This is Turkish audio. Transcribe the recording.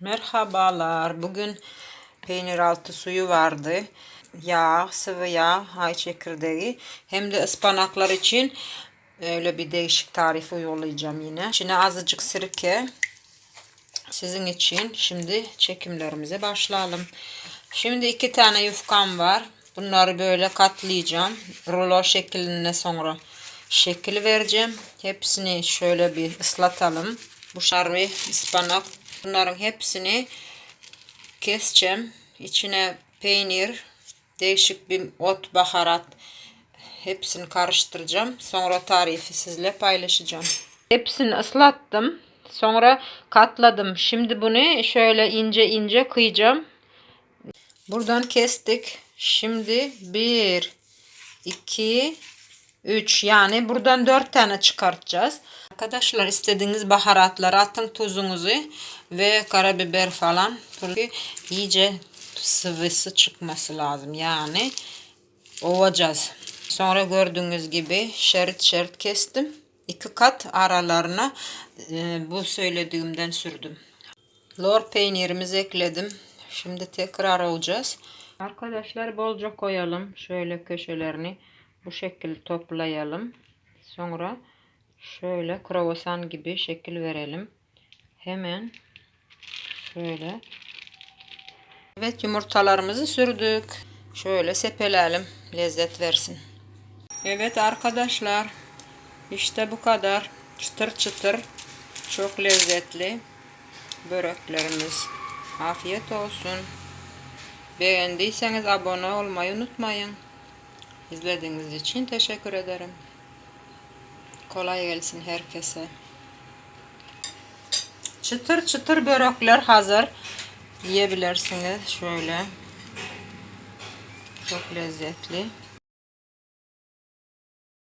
Merhabalar. Bugün peynir altı suyu vardı. Yağ, sıvı yağ, ay çekirdeği. Hem de ıspanaklar için öyle bir değişik tarif uygulayacağım yine. İçine azıcık sirke. Sizin için şimdi çekimlerimize başlayalım. Şimdi iki tane yufkam var. Bunları böyle katlayacağım. Rulo şekline sonra şekil vereceğim. Hepsini şöyle bir ıslatalım. Bu şarı ıspanak bunların hepsini keseceğim. İçine peynir, değişik bir ot, baharat hepsini karıştıracağım. Sonra tarifi sizle paylaşacağım. Hepsini ıslattım. Sonra katladım. Şimdi bunu şöyle ince ince kıyacağım. Buradan kestik. Şimdi 1 2 3 yani buradan 4 tane çıkartacağız. Arkadaşlar istediğiniz baharatları atın tuzunuzu ve karabiber falan. Çünkü iyice sıvısı çıkması lazım. Yani ovacağız. Sonra gördüğünüz gibi şerit şerit kestim. İki kat aralarına e, bu söylediğimden sürdüm. Lor peynirimizi ekledim. Şimdi tekrar olacağız. Arkadaşlar bolca koyalım. Şöyle köşelerini bu şekilde toplayalım. Sonra şöyle kruvasan gibi şekil verelim. Hemen şöyle. Evet yumurtalarımızı sürdük. Şöyle sepeleyelim. Lezzet versin. Evet arkadaşlar. İşte bu kadar. Çıtır çıtır. Çok lezzetli böreklerimiz. Afiyet olsun. Beğendiyseniz abone olmayı unutmayın. İzlediğiniz için teşekkür ederim. Kolay gelsin herkese. Çıtır çıtır börekler hazır. Yiyebilirsiniz şöyle. Çok lezzetli.